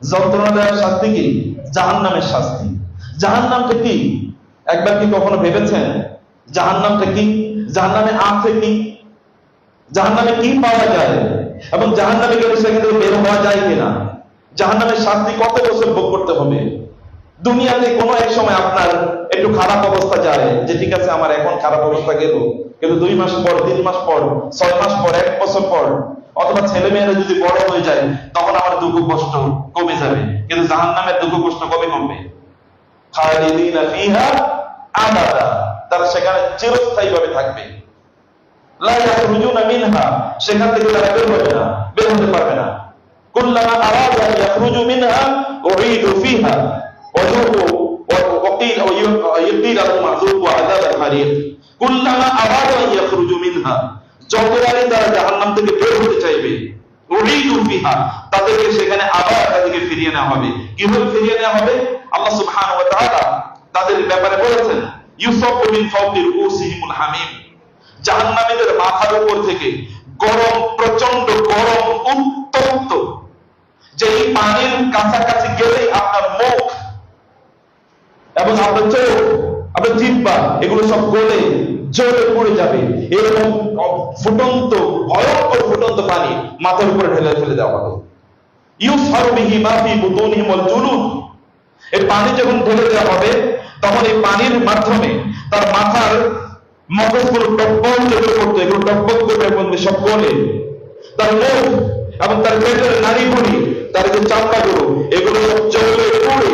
যন্ত্রণা দেওয়ার শাস্তি কি? জাহান নামের শাস্তি। জাহান নামটা কি? একবার কি কখনো ভেবেছেন? জাহান নামটা কি? জাহান নামে আছে কি? জাহান নামে কি পাওয়া যায়? এবং জাহান নামে গেলে সেখান থেকে বের হওয়া যায় কিনা? জাহান নামের শাস্তি কত বছর ভোগ করতে হবে? দুনিয়াতে কোনো এক সময় আপনার একটু খারাপ অবস্থা যায় যে, ঠিক আছে, আমার এখন খারাপ অবস্থা গেল। কিন্তু দুই মাস পর, তিন মাস পর, ছয় মাস পর, এক বছর পর অথবা ছেলে মেয়েরা যদি বড় হয়ে যায় তখন আমার দুঃখ কষ্ট কমে যাবে কিন্তু জাহান নামের দুঃখ কষ্ট কবে কমবে খালিদিনা ফিহা আবাদা তারা সেখানে চিরস্থায়ী ভাবে থাকবে লা ইয়াখরুজুনা মিনহা সেখান থেকে তারা বের হবে না বের হতে পারবে না কুল্লামা আরাদু আন ইয়াখরুজু মিনহা উঈদু ফিহা وذوقوا وقيل ويقيل لهم ذوقوا عذاب الحريق كلما أرادوا أن يخرجوا منها যতবারই তারা জাহান্নাম থেকে বের হতে চাইবে। তাদেরকে সেখানে আবার তাদেরকে ফিরিয়ে নেওয়া হবে। কীভাবে ফিরিয়ে নেওয়া হবে? আল্লাহ তাআলা তাদের ব্যাপারে বলেছেন মাথার উপর থেকে গরম প্রচণ্ড গরম, উত্তপ্ত যে এই পানির কাছাকাছি গেলেই আপনার মুখ এবং আপনার চোখ, আপনার এগুলো সব গলে জলে পড়ে যাবে। এরকম ফুটন্ত, ভয়ঙ্কর ফুটন্ত পানি মাথার উপরে ঢেলে ফেলে দেওয়া হবে। ইউসহারু বিহি মা ফি বুতুনিহিম ওয়াল জুলুদ। এই পানি যখন ঢেলে দেওয়া হবে, তখন এই পানির মাধ্যমে তার মাথার মগজগুলো টকবক যেগুলো করতো, এগুলো টকবক করে সব গলে। তার মুখ এবং তার পেটের নারী ভুড়ি তার যে এগুলো সব চলে পড়ে,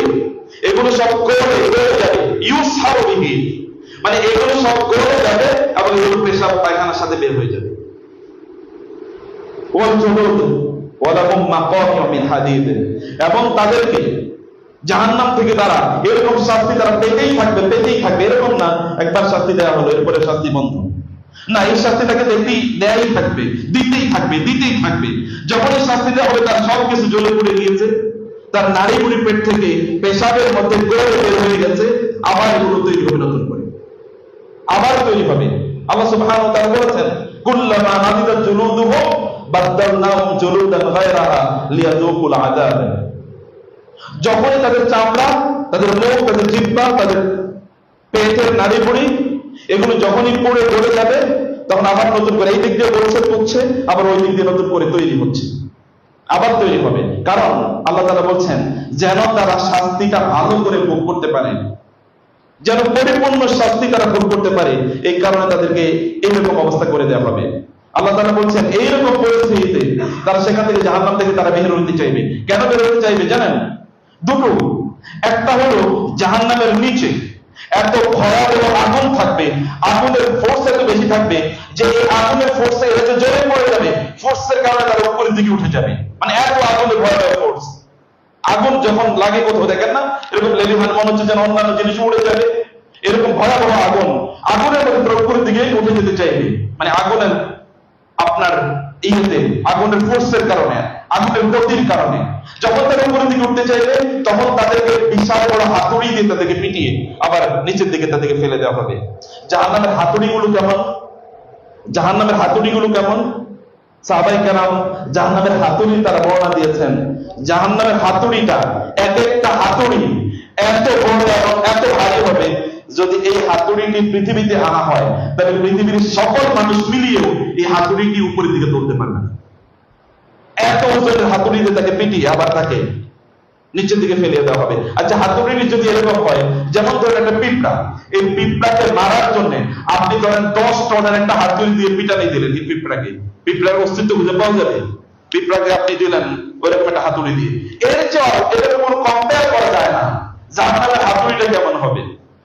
এগুলো সব গলে গলে যাবে। ইউজ বিহি মানে এগুলো সব গলে যাবে এবং এগুলো পেশাব পায়খানার সাথে বের হয়ে যাবে। এবং তাদেরকে জাহান্নাম থেকে তারা এরকম শাস্তি তারা পেতেই থাকবে পেতেই থাকবে। এরকম না, একবার শাস্তি দেওয়া হলো, এরপরে শাস্তি বন্ধ। না, এই শাস্তিটাকে দিতেই দেয়াই থাকবে, দিতেই থাকবে দিতেই থাকবে। যখন এই শাস্তি দেওয়া হবে, তার সব কিছু জ্বলে পড়ে গিয়েছে। তার নারী পেট থেকে পেশাবের মধ্যে গড়ে বের হয়ে গেছে। আবার এগুলো তৈরি হবে নতুন করে। আবার তৈরি হবে। আল্লাহ সুবহানাহু ওয়া তাআলা বলেছেন, কুল্লামা নাদিদাত জুলুদুহুম বাদদালনাহুম জুলুদান গায়রাহা লিয়াযুকুল আযাব। যখনই তাদের চামড়া, তাদের মুখ, তাদের জিহ্বা তাদের পেটের নাড়ি বুড়ি এগুলো যখনই পড়ে পড়ে যাবে, তখন আবার নতুন করে এই দিক দিয়ে বলছে পুচ্ছে আবার ওই দিক দিয়ে নতুন করে তৈরি হচ্ছে। আবার তৈরি হবে। কারণ আল্লাহ তাআলা বলছেন, যেন তারা শাস্তিটা ভালো করে ভোগ করতে পারে। যেন পরিপূর্ণ শাস্তি তারা ভোগ করতে পারে, এই কারণে তাদেরকে এইরকম অবস্থা করে দেওয়া হবে। আল্লাহ তাআলা বলছেন, এইরকম পরিস্থিতিতে তারা সেখান থেকে জাহান্নাম থেকে তারা বের হতে চাইবে। কেন বের হতে চাইবে জানেন? দুটো। একটা হলো জাহান্নামের নিচে এত ভয়াবহ আগুন থাকবে, আগুনের ফোর্স এত বেশি থাকবে যে এই আগুনের ফোর্সে এরা যে জ্বলে পড়ে যাবে ফোর্সের কারণে তারা উপরের দিকে উঠে যাবে। মানে এত আগুনের ভয়াবহ ফোর্স আগুন যখন লাগে কোথাও দেখেন না, এরকম লেলিভান মনে হচ্ছে যেন অন্যান্য জিনিস উড়ে যাবে। এরকম ভয়াবহ আগুন, আগুনের মধ্যে তারা উপরের দিকে উঠে যেতে চাইবে। মানে আগুনের আপনার ইয়েতে, আগুনের ফোর্সের কারণে, আগুনের গতির কারণে। যখন তারা উপরের দিকে উঠতে চাইবে, তখন তাদেরকে বিশাল বড় হাতুড়ি দিয়ে তাদেরকে পিটিয়ে আবার নিচের দিকে তাদেরকে ফেলে দেওয়া হবে। জাহান্নামের হাতুড়িগুলো কেমন? জাহান্নামের হাতুড়িগুলো কেমন? সাহাবাই কেরাম জাহান্নামের হাতুড়ি তারা বর্ণনা দিয়েছেন। জাহান্নামের হাতুড়িটা এক একটা হাতুড়ি এত বড় এবং এত ভারী হবে, যদি এই হাতুড়িটি পৃথিবীতে আনা হয়, তাহলে পৃথিবীর সকল মানুষ মিলিয়েও এই হাতুড়িটি উপরের দিকে তুলতে পারবে না। এত ওজনের হাতুড়িতে তাকে পিটিয়ে আবার তাকে নিচের দিকে ফেলিয়ে দেওয়া হবে। আচ্ছা হাতুড়িটি যদি এরকম হয়, যেমন ধরেন একটা পিঁপড়া, এই পিঁপড়াকে মারার জন্য আপনি ধরেন দশ টনের একটা হাতুড়ি দিয়ে পিটানি দিলেন এই পিঁপড়াকে। পিঁপড়ার অস্তিত্ব খুঁজে পাওয়া যাবে। পিঁপড়াকে আপনি দিলেন ওইরকম একটা হাতুড়ি দিয়ে। এর চেয়ে এটাকে কোনো কম্পেয়ার করা যায় না। জাহান্নামের হাতুড়িটা কেমন হবে?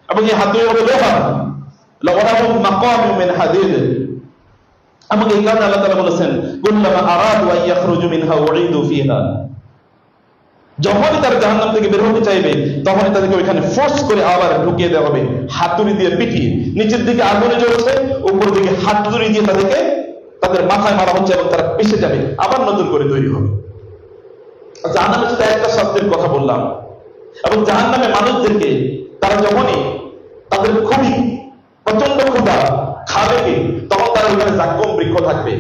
এবং এই হাতুড়ি হবে লোহা লবণাবু মাকাম মিন হাদিদ। এবং এই কারণে আল্লাহ বলেছেন ইয়াখরুজু মিনহা উঈদু ফিহা। যখনই তারা জাহান্নাম থেকে বের হতে চাইবে, তখনই তাদেরকে ওইখানে ফোর্স করে আবার ঢুকিয়ে দেওয়া হবে। হাতুড়ি দিয়ে পিটিয়ে। নিচের দিকে আগুনে জ্বলছে উপর দিকে হাতুড়ি দিয়ে তাদেরকে তাদের মাথায় মারা হচ্ছে এবং তারা পিষে যাবে, আবার নতুন করে তৈরি হবে। জাহান্নামে শুধু একটা শব্দের কথা বললাম, এবং জাহান্নামে মানুষদেরকে তারা যখনই তাদের খুবই প্রচণ্ড ক্ষুধা খাবে কি, তখন তারা ওইখানে জাক্কম বৃক্ষ থাকবে।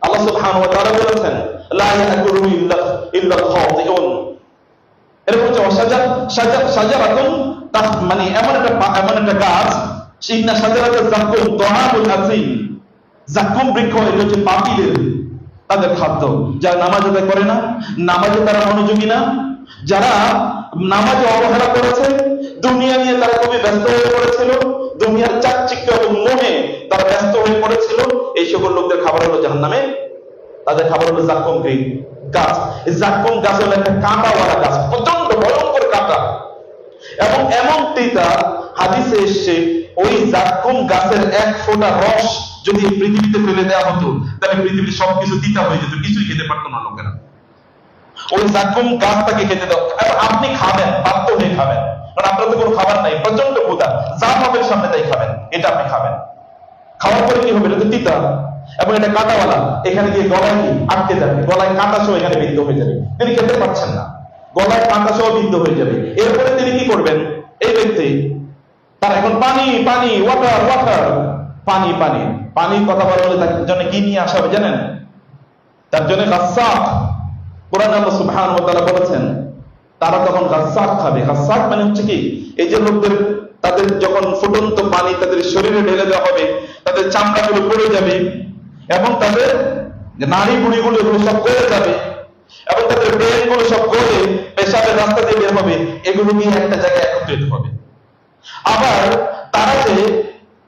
আল্লাহ সুবহানাহু ওয়া তাআলা বলেছেন, লা ইয়াকুলু ইল্লা ইল্লা সাজা, সাজারাতুন তাহ- মানে এমন একটা এমন একটা গাছ ইন্না সাজারাতুল জাকুম জাকুম বৃক্ষ এটা হচ্ছে পাপীদের, তাদের খাদ্য, যারা নামাজ আদায় করে না, নামাজে তারা মনোযোগী না, যারা নামাজে অবহেলা করেছে, দুনিয়া নিয়ে তারা খুবই ব্যস্ত হয়ে পড়েছিল, দুনিয়ার চাকচিক্য এবং মোহে তারা ব্যস্ত হয়ে পড়েছিল, এই সকল লোকদের খাবার হলো জাহান্নামে। তাদের খাবার হলো জাক্কম গ্রিন গাছ। এই জাক্কম গাছ হলো একটা কাঁটাওয়ালা গাছ প্রচণ্ড ভয়ঙ্কর কাঁটা। এবং এমন তিতা হাদিসে এসছে, ওই জাক্কুম গাছের এক ফোঁটা রস যদি পৃথিবীতে ফেলে দেওয়া হতো, তাহলে পৃথিবীর সবকিছু তিতা হয়ে যেত, কিছুই খেতে পারতো না লোকেরা। ওই জাক্কুম গাছটাকে খেতে দাও। এবং আপনি খাবেন, বাধ্য হয়ে খাবেন। কারণ আপনার তো কোনো খাবার নাই প্রচণ্ড ক্ষুধা। যা পাবেন সামনে তাই খাবেন, এটা আপনি খাবেন। খাওয়ার পরে কি হবে? এটা তো তিতা। এবং এটা কাঁটাওয়ালা, এখানে গিয়ে গলায় আটকে যাবে। গলায় কাঁটা সহ এখানে বিদ্ধ হয়ে যাবে। তিনি খেতে পারছেন না। গলায় কাঁটা সহ বিদ্ধ হয়ে যাবে। এরপরে তিনি কি করবেন? এই ব্যক্তি, তার এখন পানি পানি ওয়াটার ওয়াটার পানি পানি। পানির কথা বলা হলে তার জন্য কি নিয়ে আসা হবে জানেন? তার জন্য গাছাক কোরআন আল্লাহ সুবহানাহু ওয়া তাআলা বলেছেন, তারা তখন গাছাক খাবে। গাছাক মানে হচ্ছে কি? এই যে লোকদের, তাদের যখন ফুটন্ত পানি তাদের শরীরে ঢেলে দেওয়া হবে, তাদের চামড়াগুলো পড়ে যাবে এবং তাদের নারী বুড়িগুলো এগুলো সব গলে যাবে এবং তাদের ব্রেনগুলো সব গলে পেশাবের রাস্তা দিয়ে বের হবে। এগুলো নিয়ে একটা জায়গায় একত্রিত হবে। আবার তারা যে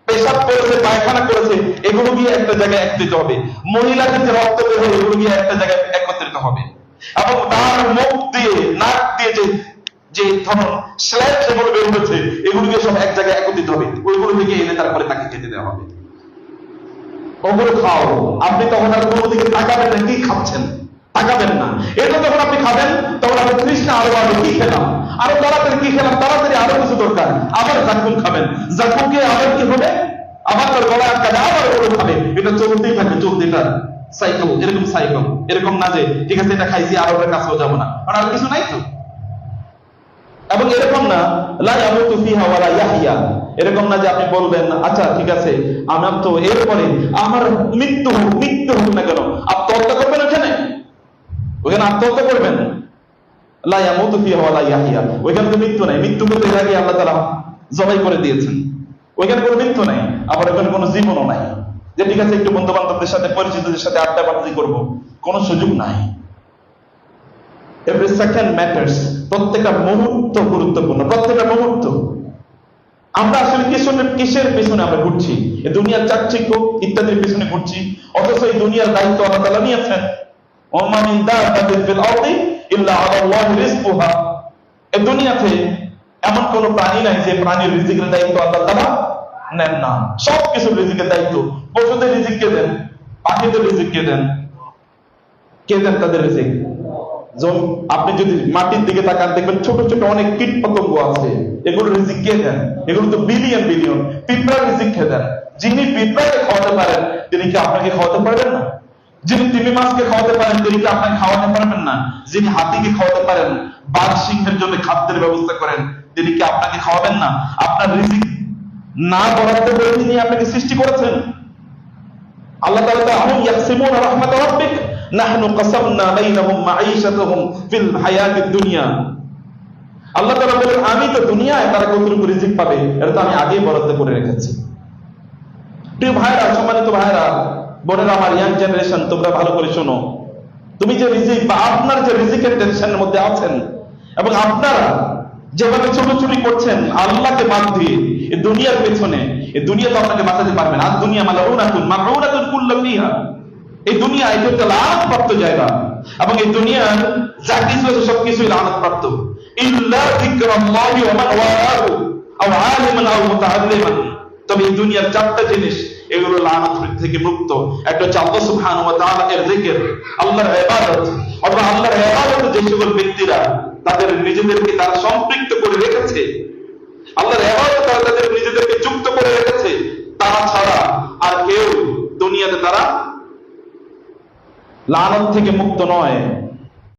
পেশাব করেছে পায়খানা করেছে, এগুলো গিয়ে একটা জায়গায় একত্রিত হবে। মহিলাদের যে রক্ত বের এগুলো গিয়ে একটা জায়গায় একত্রিত হবে। এবং তার মুখ দিয়ে, নাক দিয়ে যে যে ধরুন স্ল্যাব যেগুলো বের হয়েছে, এগুলো গিয়ে সব এক জায়গায় একত্রিত হবে। ওইগুলো থেকে এনে তারপরে তাকে খেতে দেওয়া হবে। ওগুলো খাও। আপনি তখন আর কোনো দিকে তাকাবেন না, কি খাচ্ছেন? তাকাবেন না। এটা যখন আপনি খাবেন আপনি তৃষ্ণা, আরও বাড়বে কি খেলাম? আরও তাড়াতাড়ি কি খেলাম? তাড়াতাড়ি আরও কিছু দরকার। আবার জাকুম খাবেন। জাকুমকে আবার কি হবে? আবার তার গলা আটকাবে আবার ওগুলো খাবে। এটা চলতেই থাকে চলতে এটা সাইকেল এরকম সাইকেল এরকম না যে, ঠিক আছে, এটা খাইছি, আর ওটার কাছেও যাব না। কারণ আর কিছু নাই তো? এবং এরকম না, লা ইয়ামুতু ফিহা ওয়ালা ইয়াহইয়া। এরকম না যে আপনি বলবেন আচ্ছা ঠিক আছে আমার তো এরপরে আমার মৃত্যু হোক মৃত্যু হোক না কেন, আত্মহত্যা করবেন ওখানে? ওখানে আত্মহত্যা করবেন লা ইয়ামুতু ফিহা ওয়ালা ইয়াহইয়া ওইখানে তো মৃত্যু নাই। মৃত্যু এর আগে আল্লাহ তাআলা জবাই করে দিয়েছেন। ওইখানে কোনো মৃত্যু নাই, আবার কোনো জীবনও নাই। যে ঠিক আছে, একটু বন্ধু বান্ধবদের সাথে, পরিচিতদের সাথে আড্ডা করব, কোনো সুযোগ নাই। এভরি সেকেন্ড ম্যাটার্স প্রত্যেকটা মুহূর্ত গুরুত্বপূর্ণ, প্রত্যেকটা মুহূর্ত। আমরা আসলে কিসের কিসের পেছনে আমরা ঘুরছি? দুনিয়ার চাকচিক্য ইত্যাদির পেছনে ঘুরছি। অথচ এই দুনিয়ার দায়িত্ব আল্লাহ তাআলা নিয়েছেন। দুনিয়াতে এমন কোন প্রাণী নাই যে প্রাণীর রিজিকের দায়িত্ব আল্লাহ তাআলা নেন না। সব কিছুর রিজিকের দায়িত্ব। পশুদের রিজিক কে দেন? পাখিদের রিজিক কে দেন? কে দেন তাদের রিজিক? আপনি যদি মাটির দিকে তাকান, দেখবেন ছোট ছোট অনেক কীট পতঙ্গ আছে। এগুলো রিজিক কে দেন? এগুলো তো বিলিয়ন বিলিয়ন পিঁপড়া রিজিক খেয়ে দেন? যিনি পিঁপড়াকে খাওয়াতে পারেন, তিনি কি আপনাকে খাওয়াতে পারবেন না? যিনি তিমি মাছকে খাওয়াতে পারেন তিনি কি আপনাকে খাওয়াতে পারবেন না? যিনি হাতিকে খাওয়াতে পারেন, বাঘ সিংহের জন্য খাদ্যের ব্যবস্থা করেন, তিনি কি আপনাকে খাওয়াবেন না? আপনার রিজিক না বরাদ্দ করে তিনি আপনাকে সৃষ্টি করেছেন। আল্লাহ নাহনু বাইনাহুম ফিল হায়াতিদ দুনিয়া। আল্লাহ তাআলা বলেন, আমি তো দুনিয়ায় তারা কতটুকু রিজিক পাবে, এটা তো আমি আগেই বরাদ্দ করে রেখেছি। প্রিয় ভাইরা সম্মানিত ভাইরা বোনেরা আমার ইয়াং জেনারেশন তোমরা ভালো করে শোনো। তুমি যে রিজিক বা আপনার যে রিজিকের টেনশনের মধ্যে আছেন এবং আপনারা যেভাবে ছোটাছুটি করছেন, আল্লাহকে বাদ দিয়ে এই দুনিয়ার পেছনে, এই দুনিয়া তো আপনাকে বাঁচাতে পারবে না। আর দুনিয়া মানে রৌনাতুন মারৌনাতুন কুল্লু ফিহা। এই দুনিয়া এটা একটা লানতপ্রাপ্ত জায়গা। এবং এই দুনিয়ার যা কিছু আছে সবকিছুই লানতপ্রাপ্ত ইল্লা যিকরাল্লাহি ওয়া মান ওয়ারাহু আলিমান আও মুতাআল্লিমান। তবে এই দুনিয়ার চারটা জিনিস এগুলো থেকে মুক্ত। একটা হচ্ছে আল্লাহ সুবহানাহু ওয়া তাআলা এর আল্লাহর ইবাদত, অথবা আল্লাহর ইবাদতে যে সকল ব্যক্তিরা তাদের নিজেদেরকে তারা সম্পৃক্ত করে রেখেছে, আল্লাহর ইবাদতে তারা তাদের নিজেদেরকে যুক্ত করে রেখেছে ছাড়া আর কেউ দুনিয়াতে তারা লানত থেকে মুক্ত নয়।